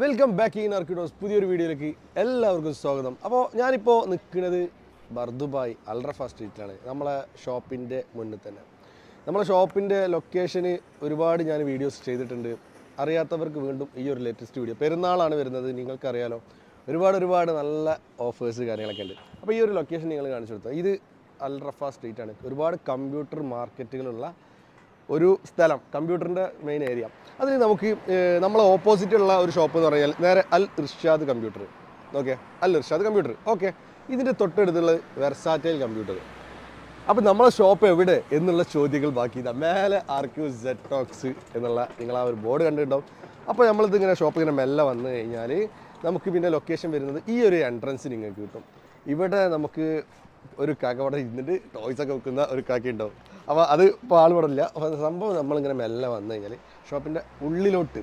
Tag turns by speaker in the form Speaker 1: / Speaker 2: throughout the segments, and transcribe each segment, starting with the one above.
Speaker 1: Welcome back in ആർക്കിഡോസ് പുതിയൊരു വീഡിയോയിലേക്ക് എല്ലാവർക്കും സ്വാഗതം. അപ്പോൾ ഞാനിപ്പോൾ നിൽക്കുന്നത് ബർദുബായ് അൾട്രഫ സ്ട്രീറ്റിലാണ് നമ്മളെ ഷോപ്പിന്റെ മുന്നിൽ തന്നെ. നമ്മളെ ഷോപ്പിന്റെ ലൊക്കേഷന് ഒരുപാട് ഞാൻ വീഡിയോസ് ചെയ്തിട്ടുണ്ട്. അറിയാത്തവർക്ക് വീണ്ടും ഈ ഒരു ലേറ്റസ്റ്റ് വീഡിയോ പെരുന്നാളാണ് വരുന്നത് നിങ്ങൾക്കറിയാലോ. ഒരുപാട് ഒരുപാട് നല്ല ഓഫേഴ്സ് കാര്യങ്ങളൊക്കെ ഉണ്ട്. അപ്പോൾ ഈ ഒരു ലൊക്കേഷൻ നിങ്ങൾ കാണിച്ചു കൊടുത്തത് ഇത് അൽറഫ സ്ട്രീറ്റാണ്. ഒരുപാട് കമ്പ്യൂട്ടർ മാർക്കറ്റുകളുള്ള ഒരു സ്ഥലം കമ്പ്യൂട്ടറിന്റെ മെയിൻ ഏരിയ അതിൽ നമുക്ക് നമ്മളെ ഓപ്പോസിറ്റുള്ള ഒരു ഷോപ്പ് എന്ന് പറഞ്ഞാൽ നേരെ Al Irshad computer okay Al Irshad computer okay ഇതിന്റെ തൊട്ടടുത്തുള്ള വെർസാറ്റൈൽ കമ്പ്യൂട്ടർ അപ്പം നമ്മളെ ഷോപ്പ് എവിടെ എന്നുള്ള ചോദ്യങ്ങൾ ബാക്കി ഇതാ. മേലെ ആർ ക്യു എന്നുള്ള നിങ്ങൾ ആ ഒരു ബോർഡ് കണ്ടിട്ടുണ്ടാവും. അപ്പോൾ നമ്മളിത് ഇങ്ങനെ ഷോപ്പ് ഇങ്ങനെ മെല്ലെ വന്ന് കഴിഞ്ഞാൽ നമുക്ക് പിന്നെ ലൊക്കേഷൻ വരുന്നത് ഈ ഒരു എൻട്രൻസ് നിങ്ങൾക്ക് കിട്ടും. ഇവിടെ നമുക്ക് ഒരു കാക്ക അവിടെ ഇരുന്നിട്ട് ടോയ്സ് ഒക്കെ വെക്കുന്ന ഒരു കാക്ക ഉണ്ടാവും അപ്പോൾ അത് ഇപ്പോൾ ആൾ ഇവിടെ അപ്പോൾ സംഭവം നമ്മളിങ്ങനെ മെല്ലെ വന്നു കഴിഞ്ഞാൽ ഷോപ്പിന്റെ ഉള്ളിലോട്ട്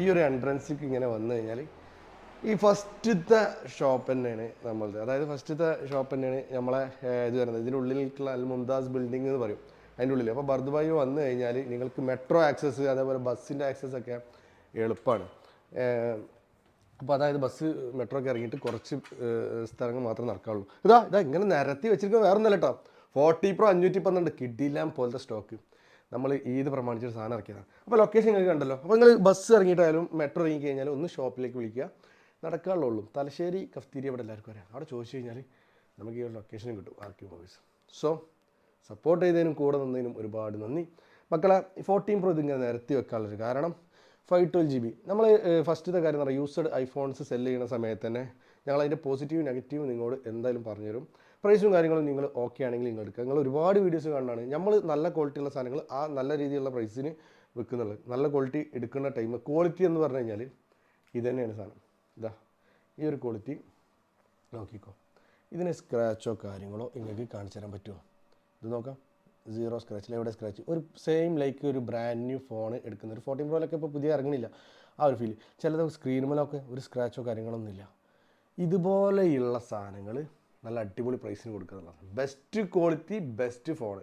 Speaker 1: ഈ ഒരു എൻട്രൻസിക്ക് ഇങ്ങനെ വന്നു കഴിഞ്ഞാൽ ഈ ഫസ്റ്റത്തെ ഷോപ്പ് തന്നെയാണ് നമ്മളത് അതായത് ഫസ്റ്റത്തെ ഷോപ്പ് തന്നെയാണ് നമ്മളെ ഇത് വരുന്നത്. ഉള്ളിലേക്കുള്ള അൽ മുംതാസ് ബിൽഡിംഗ് എന്ന് പറയും. അതിന്റെ ഉള്ളിൽ അപ്പോൾ ബർദുബായി വന്നു കഴിഞ്ഞാൽ നിങ്ങൾക്ക് മെട്രോ ആക്സസ് അതേപോലെ ബസ്സിന്റെ ആക്സസ് ഒക്കെ എളുപ്പമാണ് അപ്പോൾ അതായത് ബസ് മെട്രോ ഒക്കെ ഇറങ്ങിയിട്ട് കുറച്ച് സ്ഥലങ്ങൾ മാത്രമേ നടക്കാവുള്ളൂ. ഇതാ ഇതാ ഇങ്ങനെ നിരത്തി വെച്ചിരിക്കുന്നത് വേറെ ഒന്നല്ല കേട്ടോ. ഫോർട്ടി പ്രോ അഞ്ഞൂറ്റി പന്ത്രണ്ട് കിഡിലാം പോലത്തെ സ്റ്റോക്ക് നമ്മൾ ഈദ് പ്രമാണിച്ചൊരു സാധനം ഇറക്കിയതാണ് അപ്പോൾ ലൊക്കേഷൻ നിങ്ങൾക്ക് കണ്ടല്ലോ. അപ്പോൾ നിങ്ങൾ ബസ് ഇറങ്ങിയിട്ടായാലും മെട്രോ ഇറങ്ങി കഴിഞ്ഞാലും ഒന്ന് ഷോപ്പിലേക്ക് വിളിക്കുക. നടക്കാനുള്ളൂ തലശ്ശേരി കഫ്തീരി അവിടെ എല്ലാവർക്കും വരാം അവിടെ ചോദിച്ചു കഴിഞ്ഞാൽ നമുക്ക് ഈ ഒരു ലൊക്കേഷനും കിട്ടും. ആർ മൂവീസ് സോ സപ്പോർട്ട് ചെയ്തതിനും കൂടെ നിന്നതിനും ഒരുപാട് നന്ദി. മക്കളെ ഫോർട്ടീൻ പ്രോ ഇതിങ്ങനെ നിരത്തി വെക്കാനുള്ളൊരു കാരണം ഫൈവ് ട്വൽവ് ജി ബി നമ്മൾ ഫസ്റ്റത്തെ കാര്യം എന്ന് പറയുക യൂസ്ഡ് ഐഫോൺസ് സെല്ല് ചെയ്യുന്ന സമയത്ത് തന്നെ ഞങ്ങൾ അതിന്റെ പോസിറ്റീവ് നെഗറ്റീവ് നിങ്ങളോട് എന്തായാലും പറഞ്ഞുതരും. പ്രൈസും കാര്യങ്ങളും നിങ്ങൾ ഓക്കെ ആണെങ്കിൽ നിങ്ങൾ എടുക്കുക. നിങ്ങൾ ഒരുപാട് വീഡിയോസ് കാണുന്നതാണ്. നമ്മൾ നല്ല ക്വാളിറ്റിയുള്ള സാധനങ്ങൾ ആ നല്ല രീതിയിലുള്ള പ്രൈസിന് വെക്കുന്നുള്ളത് നല്ല ക്വാളിറ്റി എടുക്കുന്ന ടൈം ക്വാളിറ്റി എന്ന് പറഞ്ഞു കഴിഞ്ഞാൽ ഇത് തന്നെയാണ് സാധനം. ഇതാ ഈ ഒരു ക്വാളിറ്റി നോക്കിക്കോ. ഇതിന് സ്ക്രാച്ചോ കാര്യങ്ങളോ നിങ്ങൾക്ക് കാണിച്ചു തരാൻ പറ്റുമോ ഇത് നോക്കാം. സീറോ സ്ക്രാച്ചിൽ എവിടെ സ്ക്രാച്ച് ഒരു സെയിം ലൈക്ക് ഒരു ബ്രാൻഡ് ന്യൂ ഫോൺ എടുക്കുന്ന ഒരു ഫോർട്ടീൻ പ്രോയിലൊക്കെ ഇപ്പോൾ പുതിയ ഇറങ്ങണില്ല ആ ഒരു ഫീൽ ചിലത് സ്ക്രീനുമലൊക്കെ ഒരു സ്ക്രാച്ചോ കാര്യങ്ങളൊന്നും ഇല്ല. ഇതുപോലെയുള്ള സാധനങ്ങൾ നല്ല അടിപൊളി പ്രൈസിന് കൊടുക്കുക എന്നുള്ളതാണ് ബെസ്റ്റ് ക്വാളിറ്റി ബെസ്റ്റ് ഫോൺ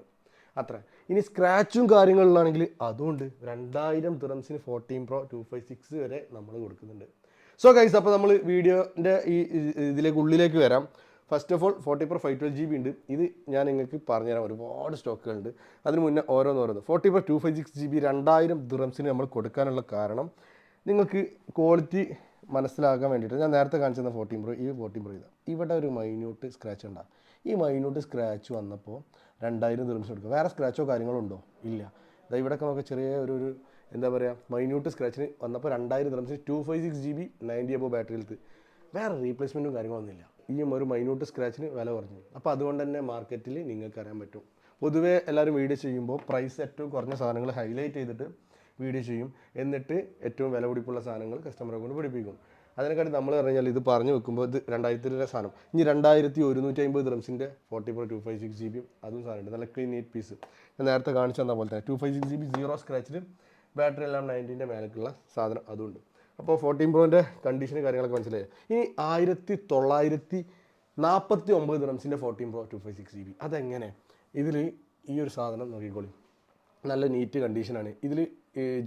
Speaker 1: അത്ര. ഇനി സ്ക്രാച്ചും കാര്യങ്ങളിലാണെങ്കിൽ അതുകൊണ്ട് രണ്ടായിരം ദിറംസിന് fourteen pro two five six വരെ നമ്മൾ കൊടുക്കുന്നുണ്ട്. സോ ഗൈസ് അപ്പോൾ നമ്മൾ വീഡിയോന്റെ ഈ ഇതിലേക്ക് ഉള്ളിലേക്ക് വരാം. First of all forty pro five twelve G B ഉണ്ട്. ഇത് ഞാൻ നിങ്ങൾക്ക് പറഞ്ഞുതരാം. ഒരുപാട് സ്റ്റോക്കുകളുണ്ട് അതിന് മുന്നേ ഓരോന്നോരോന്ന്. Forty pro two five six G B രണ്ടായിരം ദുറംസിന് നമ്മൾ കൊടുക്കാനുള്ള കാരണം നിങ്ങൾക്ക് ക്വാളിറ്റി മനസ്സിലാക്കാൻ വേണ്ടിയിട്ട് ഞാൻ നേരത്തെ കാണിച്ചിരുന്ന ഫോർട്ടീൻ പ്രോ ഈ ഫോർട്ടീൻ പ്രോ ഇതാണ് ഇവിടെ ഒരു മൈന്യൂട്ട് സ്ക്രാച്ച് ഉണ്ടാകും ഈ മൈന്യൂട്ട് സ്ക്രാച്ച് വന്നപ്പോൾ രണ്ടായിരം ദിറംസ് കൊടുക്കുക വേറെ സ്ക്രാച്ചോ കാര്യങ്ങളോ ഉണ്ടോ? ഇല്ല. ഇതാ ഇവിടെയൊക്കെ നമുക്ക് ചെറിയ ഒരു ഒരു എന്താ പറയുക മൈന്യൂട്ട് സ്ക്രാച്ചിന് വന്നപ്പോൾ രണ്ടായിരം dirhams two five six G B ninety above ബാറ്ററിയിലത്ത് വേറെ റീപ്ലേസ്മെന്റും കാര്യങ്ങളൊന്നുമില്ല ഈ ഒരു മൈന്യൂട്ട് സ്ക്രാച്ചിന് വില കുറഞ്ഞു. അപ്പോൾ അതുകൊണ്ട് തന്നെ മാർക്കറ്റിൽ നിങ്ങൾക്ക് അറിയാൻ പറ്റും. പൊതുവേ എല്ലാവരും വീഡിയോ ചെയ്യുമ്പോൾ പ്രൈസ് ഏറ്റവും കുറഞ്ഞ സാധനങ്ങൾ ഹൈലൈറ്റ് ചെയ്തിട്ട് വീഡിയോ ചെയ്യും. എന്നിട്ട് ഏറ്റവും വില പിടിപ്പുള്ള സാധനങ്ങൾ കസ്റ്റമറെ കൊണ്ട് പിടിപ്പിക്കും. അതിനെക്കാട്ടി നമ്മൾ പറഞ്ഞാൽ ഇത് പറഞ്ഞു വെക്കുമ്പോൾ ഇത് രണ്ടായിരത്തി രൂപ സാധനം. ഇനി രണ്ടായിരത്തി ഒരുന്നൂറ്റി അമ്പത് ഡ്രംസിന്റെ forty four two five six G B അതും സാധനമുണ്ട്. നല്ല ക്ലീൻ നീറ്റ് പീസ് ഞാൻ നേരത്തെ കാണിച്ചു തന്ന പോലെ തന്നെ two five six G B zero സ്ക്രാച്ചിൽ battery എല്ലാം നയന്റീന്റെ മേലേക്കുള്ള സാധനം അതുണ്ട്. അപ്പോൾ ഫോർട്ടീൻ പ്രോന്റെ കണ്ടീഷന് കാര്യങ്ങളൊക്കെ മനസ്സിലായി? ഇനി ആയിരത്തി തൊള്ളായിരത്തി നാൽപ്പത്തി ഒമ്പത് ഡ്രംസിന്റെ fourteen pro two five six G B അതെങ്ങനെ? ഇതിൽ ഈ ഒരു സാധനം നോക്കിക്കോളി. നല്ല നീറ്റ് കണ്ടീഷനാണ് ഇതിൽ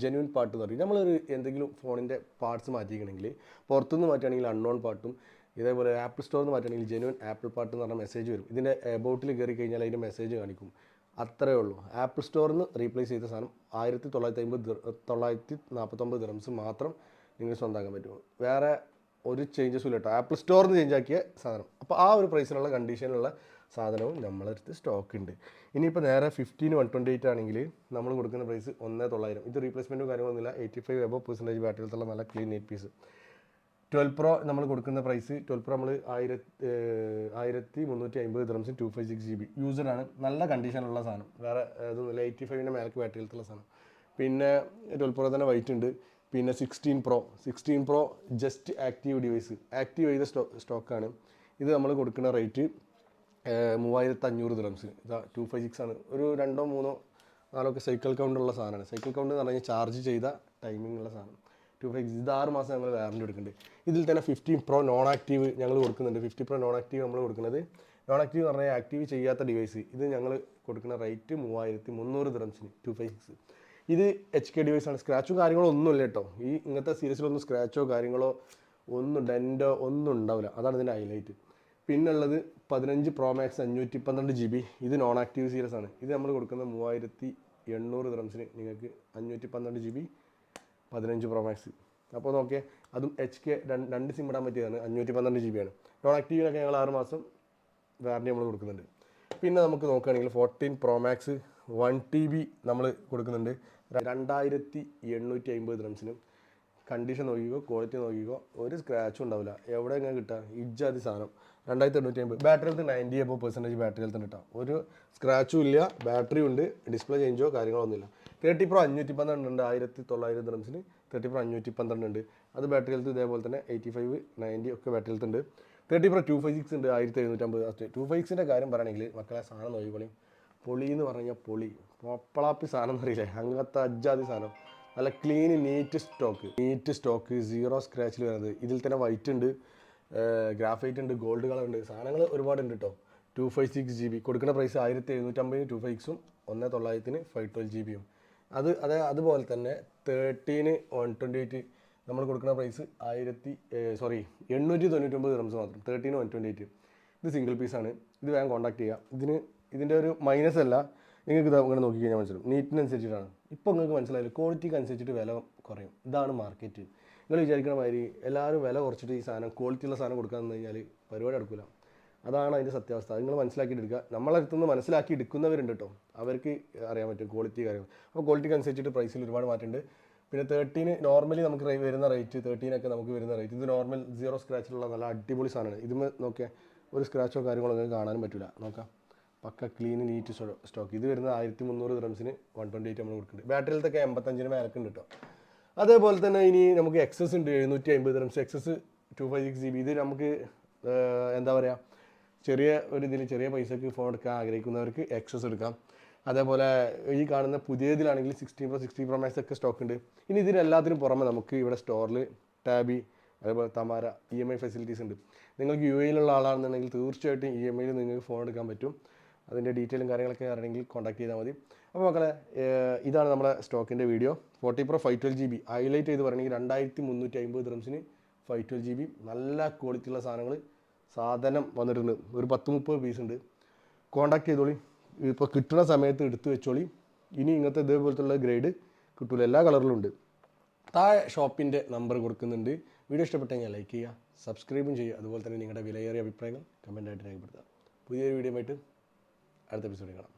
Speaker 1: ജെന്യൂൻ പാട്ട് എന്ന് പറയും. നമ്മളൊരു എന്തെങ്കിലും ഫോണിന്റെ പാർട്സ് മാറ്റിക്കണമെങ്കിൽ പുറത്തുനിന്ന് മാറ്റുകയാണെങ്കിൽ അൺനോൺ പാട്ടും ഇതേപോലെ ആപ്പിൾ സ്റ്റോറിൽ നിന്ന് മാറ്റുകയാണെങ്കിൽ ജെന്യൂൻ ആപ്പിൾ പാട്ട് എന്ന് പറഞ്ഞ മെസ്സേജ് വരും. ഇതിന്റെ എബൌട്ടിൽ കയറി കഴിഞ്ഞാൽ അതിന്റെ മെസ്സേജ് കാണിക്കും. അത്രയേ ഉള്ളൂ. ആപ്പിൾ സ്റ്റോറിൽ നിന്ന് റീപ്ലേസ് ചെയ്ത സാധനം ആയിരത്തി തൊള്ളായിരത്തി അമ്പത് തൊള്ളായിരത്തി നാൽപ്പത്തൊമ്പത് ദിറംസ് മാത്രം നിങ്ങൾ സ്വന്തമാക്കാൻ പറ്റുള്ളൂ. വേറെ ഒരു ചേഞ്ചസും ഇല്ല കേട്ടോ ആപ്പിൾ സ്റ്റോറിൽ നിന്ന് ചേഞ്ച് ആക്കിയ സാധനം. അപ്പോൾ ആ ഒരു പ്രൈസിലുള്ള കണ്ടീഷനിലുള്ള സാധനവും നമ്മളടുത്ത് സ്റ്റോക്ക് ഉണ്ട് ഇനിയിപ്പോൾ നേരെ ഫിഫ്റ്റീൻ വൺ ട്വന്റി എയ്റ്റ് ആണെങ്കിൽ നമ്മൾ കൊടുക്കുന്ന പ്രൈസ് ഒന്ന് തൊള്ളായിരം. ഇത് റീപ്ലേസ്മെന്റും കാര്യങ്ങളൊന്നുമില്ല എയ്റ്റി ഫൈവ് എബോ പെർസെന്റേജ് ബാറ്ററിയിലുള്ള നല്ല clean neat piece twelve pro നമ്മൾ കൊടുക്കുന്ന പ്രൈസ് ട്വൽവ് പ്രോ നമ്മൾ ആയിരത്തി ആയിരത്തി മുന്നൂറ്റി അമ്പത് ദ്രംസും two five six G B യൂസറാണ് നല്ല കണ്ടീഷനിലുള്ള സാധനം. വേറെ അതൊന്നുമില്ല എയ്റ്റി ഫൈവിന്റെ മേലേക്ക് ബാറ്ററിയിലുള്ള സാധനം. പിന്നെ ട്വൽവ് പ്രോ തന്നെ വൈറ്റ് ഉണ്ട്. പിന്നെ sixteen pro sixteen pro just active device active ചെയ്ത സ്റ്റോ സ്റ്റോക്കാണ് ഇത് നമ്മൾ കൊടുക്കുന്ന റേറ്റ് മൂവായിരത്തി അഞ്ഞൂറ് ദിറംസ് ഇതാ ടു ഫൈവ് സിക്സ് ആണ്. ഒരു രണ്ടോ മൂന്നോ നാലോ ഒക്കെ സൈക്കിൾ കൗണ്ട് ഉള്ള സാധനമാണ്. സൈക്കിൾ കൗണ്ട് എന്ന് പറഞ്ഞാൽ ചാർജ് ചെയ്ത ടൈമിംഗ് ഉള്ള സാധനം. ടു ഫൈവ് സിക്സ് ഇത് ആറ് മാസം ഞങ്ങൾ വാറണ്ടി കൊടുക്കുന്നുണ്ട് ഇതിൽ തന്നെ ഫിഫ്റ്റീൻ പ്രോ നോൺ ആക്റ്റീവ് ഞങ്ങൾ കൊടുക്കുന്നുണ്ട്. ഫിഫ്റ്റി പ്രോ നോൺ ആക്റ്റീവ് നമ്മൾ കൊടുക്കുന്നത്. നോൺ ആക്റ്റീവ് എന്ന് പറഞ്ഞാൽ ആക്റ്റീവ് ചെയ്യാത്ത ഡിവൈസ് ഇത് ഞങ്ങൾ കൊടുക്കുന്ന റേറ്റ് മൂവായിരത്തി മുന്നൂറ് ദിറംസിന് ടു ഫൈവ് സിക്സ് ഇത് എച്ച് കെ ആണ്. സ്ക്രാച്ചും കാര്യങ്ങളോ ഒന്നും ഇല്ല കേട്ടോ. ഈ ഇങ്ങനത്തെ സീരീസിലൊന്നും സ്ക്രാച്ചോ കാര്യങ്ങളോ ഒന്നും ഡെന്റോ ഒന്നും ഉണ്ടാവില്ല. അതാണ് ഇതിന്റെ ഹൈലൈറ്റ് പിന്നുള്ളത് പതിനഞ്ച് പ്രോ മാക്സ് അഞ്ഞൂറ്റി പന്ത്രണ്ട് ജി ബി ഇത് നോൺ ആക്റ്റീവ് സീരീസ് ആണ്. ഇത് നമ്മൾ കൊടുക്കുന്ന മൂവായിരത്തി എണ്ണൂറ് ദ്രംസിന് നിങ്ങൾക്ക് അഞ്ഞൂറ്റി പന്ത്രണ്ട് ജി ബി പതിനഞ്ച് പ്രോ മാക്സ് അപ്പോൾ നോക്കിയാൽ അതും എച്ച് കെ രണ്ട് സിം ഇടാൻ പറ്റിയതാണ്. അഞ്ഞൂറ്റി പന്ത്രണ്ട് ജി ബി ആണ്. നോൺ ആക്റ്റീവിനൊക്കെ ഞങ്ങൾ ആറ് മാസം വാറണ്ടി നമ്മൾ കൊടുക്കുന്നുണ്ട്. പിന്നെ നമുക്ക് നോക്കുകയാണെങ്കിൽ fourteen pro max one T B നമ്മൾ കൊടുക്കുന്നുണ്ട്. രണ്ടായിരത്തി എണ്ണൂറ്റി അമ്പത് ദ്രംസിനും കണ്ടീഷൻ നോക്കിക്കോ ക്വാളിറ്റി നോക്കിക്കോ ഒരു സ്ക്രാച്ചും ഉണ്ടാവില്ല. എവിടെ ഇങ്ങനെ കിട്ടുക ഇജ്ജാതി സാധനം. രണ്ടായിരത്തി എണ്ണൂറ്റി അമ്പത് battery health ninety above percentage battery health കിട്ടാം. ഒരു സ്ക്രാച്ചും ഇല്ല ബാറ്ററി ഉണ്ട് ഡിസ്പ്ലേ ചേഞ്ചോ കാര്യങ്ങളൊന്നുമില്ല തേർട്ടി പ്രോ അഞ്ഞൂറ്റി പന്ത്രണ്ട് ഉണ്ട് ആയിരത്തി തൊള്ളായിരം ദ്രംസിന് തേർട്ടി പ്രോ അഞ്ഞൂറ്റി പന്ത്രണ്ട് ഉണ്ട്. അത് ബാറ്ററി ഹെൽത്ത് ഇതേപോലെ തന്നെ എയ്റ്റി ഫൈവ് നയന്റി ഒക്കെ ബാറ്ററി ഹെൽത്ത് ഉണ്ട് thirty pro two five six ഉണ്ട് ആയിരത്തി എഴുന്നൂറ്റമ്പത് ടു ഫൈവ് സിക്സിന്റെ കാര്യം പറയുകയാണെങ്കിൽ മക്കളെ സാധനം നോക്കിക്കോളിയും പൊളി എന്ന് പറഞ്ഞാൽ പൊളി. പൊപ്പളാപ്പി സാധനം എന്നറിയില്ലേ? അങ്ങനത്തെ അജ്ജാതി സാധനം. നല്ല clean neat stock neat stock zero സ്ക്രാച്ചിൽ വരുന്നത്. ഇതിൽ തന്നെ വൈറ്റ് ഉണ്ട്. ഗ്രാഫൈറ്റ് ഉണ്ട് ഗോൾഡ് കളർ ഉണ്ട്. സാധനങ്ങൾ ഒരുപാടുണ്ട് കേട്ടോ two five six G B കൊടുക്കുന്ന പ്രൈസ് ആയിരത്തി എഴുന്നൂറ്റമ്പതിന് ടു ഫൈവ് സിക്സും ഒന്ന് തൊള്ളായിരത്തിന് ഫൈവ് ട്വൽവ് ജി ബിയും അത് അത് അതുപോലെ തന്നെ തേർട്ടീന് വൺ ട്വന്റി എയ്റ്റ് നമ്മൾ കൊടുക്കുന്ന പ്രൈസ് ആയിരത്തി സോറി എണ്ണൂറ്റി തൊണ്ണൂറ്റൊമ്പത് റംസ് മാത്രം. തേർട്ടീന് വൺ ട്വന്റി എയ്റ്റ് ഇത് സിംഗിൾ പീസാണ് ഇത് വേഗം കോൺടാക്ട് ചെയ്യുക ഇതിന് ഇതിന്റെ ഒരു മൈനസ് അല്ല. നിങ്ങൾക്ക് ഇത് അങ്ങനെ നോക്കി കഴിഞ്ഞാൽ മനസ്സിലാവും നീറ്റിനനുസരിച്ചിട്ടാണ് ഇപ്പോൾ നിങ്ങൾക്ക് മനസ്സിലായില്ല? ക്വാളിറ്റിക്ക് അനുസരിച്ചിട്ട് വില കുറയും. ഇതാണ് മാർക്കറ്റ് നിങ്ങൾ വിചാരിക്കണ മാതിരി എല്ലാവരും വില കുറച്ചിട്ട് ഈ സാധനം ക്വാളിറ്റിയുള്ള സാധനം കൊടുക്കാന്ന് കഴിഞ്ഞാൽ പരിപാടി നടക്കില്ല അതാണ് അതിന്റെ സത്യാവസ്ഥ. നിങ്ങൾ മനസ്സിലാക്കി എടുക്കുക നമ്മളെ അടുത്തുനിന്ന് മനസ്സിലാക്കി എടുക്കുന്നവരുണ്ട് കേട്ടോ. അവർക്ക് അറിയാൻ പറ്റും ക്വാളിറ്റി കാര്യങ്ങൾ. അപ്പോൾ ക്വാളിറ്റിക്ക് അനുസരിച്ചിട്ട് പ്രൈസിൽ ഒരുപാട് മാറ്റമുണ്ട്. പിന്നെ തേർട്ടീന് നോർമലി നമുക്ക് വരുന്ന റേറ്റ് തേർട്ടീനൊക്കെ നമുക്ക് വരുന്ന റേറ്റ് ഇത് നോർമൽ സീറോ സ്ക്രാച്ചിലുള്ള നല്ല അടിപൊളി സാധനമാണ്. ഇതുമേ നോക്കിയാൽ ഒരു സ്ക്രാച്ചോ കാര്യങ്ങളോ ഒന്നും കാണാനും പറ്റില്ല നോക്കാം. പക്ക ക്ലീൻ നീറ്റ് സ്റ്റോക്ക് ഇത് വരുന്നത് ആയിരത്തി മുന്നൂറ് ദ്രംസിന് വൺ ട്വന്റി എയ്റ്റ് നമ്മൾ കൊടുക്കുന്നുണ്ട് ബാറ്ററിയിലത്തൊക്കെ എൺപത്തഞ്ചിന് മേലക്കുണ്ട് കേട്ടോ അതേപോലെ തന്നെ ഇനി നമുക്ക് എക്സസ് ഉണ്ട് എഴുന്നൂറ്റി അമ്പത് dirhams excess two five six G B ഇത് നമുക്ക് എന്താ പറയുക ചെറിയ ഒരു ഇതിൽ ചെറിയ പൈസക്ക് ഫോൺ എടുക്കാൻ ആഗ്രഹിക്കുന്നവർക്ക് എക്സസ് എടുക്കാം. അതേപോലെ ഈ കാണുന്ന പുതിയതിലാണെങ്കിൽ sixty pro sixty pro max ഒക്കെ സ്റ്റോക്ക് ഉണ്ട്. ഇനി ഇതിനെല്ലാത്തിനും പുറമെ നമുക്ക് ഇവിടെ സ്റ്റോറിൽ ടാബി അതേപോലെ Tamara E M I facilities ഉണ്ട്. നിങ്ങൾക്ക് യു എയിലുള്ള ആളാണെന്നുണ്ടെങ്കിൽ തീർച്ചയായിട്ടും ഇ എം ഐയിൽ നിങ്ങൾക്ക് ഫോൺ എടുക്കാൻ പറ്റും. അതിന്റെ ഡീറ്റെയിലും കാര്യങ്ങളൊക്കെ അറിയണമെങ്കിൽ കോൺടാക്ട് ചെയ്താൽ മതി. അപ്പോൾ മക്കളെ ഇതാണ് നമ്മുടെ സ്റ്റോക്കിന്റെ video. Forty pro five twelve G B. Highlight ചെയ്ത് പറയണമെങ്കിൽ രണ്ടായിരത്തി മുന്നൂറ്റി അമ്പത് ദ്രംസിന് ഫൈവ് ട്വൽവ് ജി ബി. നല്ല ക്വാളിറ്റി ഉള്ള സാധനങ്ങൾ സാധനം വന്നിട്ടുണ്ട്. ഒരു പത്ത് മുപ്പത് പീസ് ഉണ്ട്. കോൺടാക്ട് ചെയ്തോളി. ഇപ്പോൾ കിട്ടുന്ന സമയത്ത് എടുത്തു വെച്ചോളി. ഇനി ഇങ്ങനത്തെ ഇതേപോലത്തുള്ള ഗ്രേഡ് കിട്ടൂല. എല്ലാ കളറിലും ഉണ്ട്. താഴെ ഷോപ്പിന്റെ നമ്പർ കൊടുക്കുന്നുണ്ട്. വീഡിയോ ഇഷ്ടപ്പെട്ടെങ്കിൽ ലൈക്ക് ചെയ്യുക സബ്സ്ക്രൈബും ചെയ്യുക. അതുപോലെ തന്നെ നിങ്ങളുടെ വിലയേറിയ അഭിപ്രായങ്ങൾ കമന്റായിട്ട് രേഖപ്പെടുത്തുക. പുതിയൊരു വീഡിയോ ആയിട്ട് அடுத்த எபிசோடு காணும்